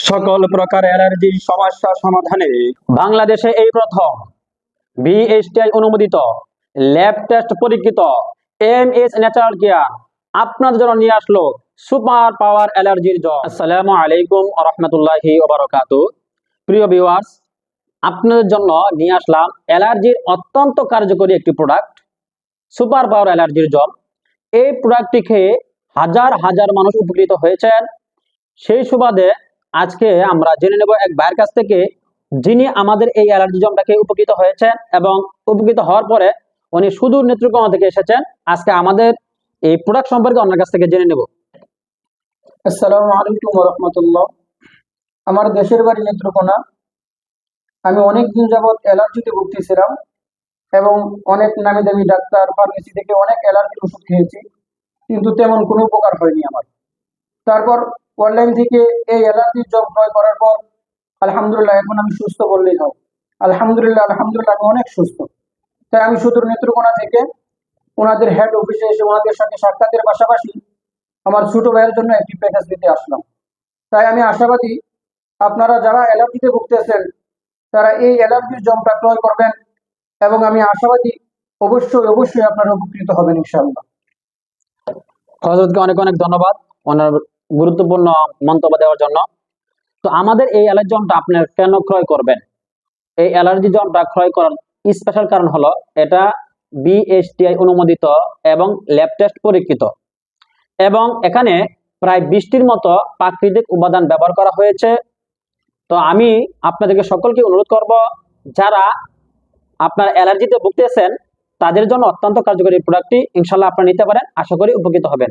সকল প্রকার অ্যালার্জির সমস্যা সমাধানে বাংলাদেশে এই প্রথম বিএসটিআই অনুমোদিত ল্যাব টেস্ট পরীক্ষিত এম এস ন্যাচারাল কেয়ার আপনাদের জন্য নিয়ে আসলো সুপার পাওয়ার অ্যালার্জির জল আসসালামু আলাইকুম রহমতুল্লাহি ওবরাকাতু প্রিয় ভিউয়ার্স আপনাদের জন্য নিয়ে আসলাম অ্যালার্জির অত্যন্ত কার্যকরী একটি প্রোডাক্ট সুপার পাওয়ার অ্যালার্জির জল এই প্রোডাক্টটি খেয়ে হাজার হাজার মানুষ উপকৃত হয়েছেন। সেই সুবাদে আজকে আমরা জেনে নেব এক ভাইয়ের কাছ থেকে যিনি আমাদের এই অ্যালার্জি জমটাকে উপকৃত হয়েছেন এবং উপকৃত হওয়ার পরে উনি সুদূর নেত্রকোনা থেকে এসেছেন। আজকে আমাদের এই প্রোডাক্ট সম্পর্কে ওনার কাছ থেকে জেনে নেব। আসসালামু আলাইকুম রহমতুল্লাহ আমার দেশের বাড়ি নেত্রকোনা। আমি অনেক দিন যাবৎ অ্যালার্জিতে ভুগতেছিলাম এবং অনেক নামি দামি ডাক্তার ফার্মেসি থেকে অনেক অ্যালার্জির ওষুধ খেয়েছি, কিন্তু তেমন কোনো উপকার হয়নি আমার। তারপর অনলাইন থেকে এই অ্যালার্জির জব ক্রয় করার পর, আলহামদুলিল্লাহ, এখন আমি সুস্থ বললেই হয় আলহামদুলিল্লাহ আলহামদুলিল্লাহ, আমি অনেক সুস্থ। তাই আমি শুধু নেত্রকোনা থেকে ওনাদের হেড অফিসে এসে ওনাদের সাথে সাক্ষাতের পাশাপাশি আমার ছোট ভাইয়ের জন্য একটি প্যাকেজ দিতে আসলাম। তাই আমি আশাবাদী, আপনারা যারা অ্যালার্জিতে ভুগতেছেন, তারা এই অ্যালার্জির জমটা ক্রয় করবেন এবং আমি আশাবাদী, অবশ্যই অবশ্যই আপনারা উপকৃত হবেন, ইনশাআল্লাহ। হজরতকে অনেক অনেক ধন্যবাদ। ওনার গুরুত্বপূর্ণ মন্তব্য দেওয়ার জন্য। তো আমাদের এই অ্যালার্জি জমটা আপনি কেন ক্রয় করবেন? এই অ্যালার্জি জমটা ক্রয় করার স্পেশাল কারণ হলো এটা বিএসটিআই অনুমোদিত এবং ল্যাব টেস্ট পরীক্ষিত। এবং এখানে প্রায় বৃষ্টির মতো প্রাকৃতিক উপাদান ব্যবহার করা হয়েছে। তো আমি আপনাদেরকে সকলকে অনুরোধ করব, যারা আপনার অ্যালার্জিতে ভুগতেছেন, তাদের জন্য অত্যন্ত কার্যকরী প্রোডাক্টটি ইনশাল্লাহ আপনারা নিতে পারেন। আশা করি উপকৃত হবেন।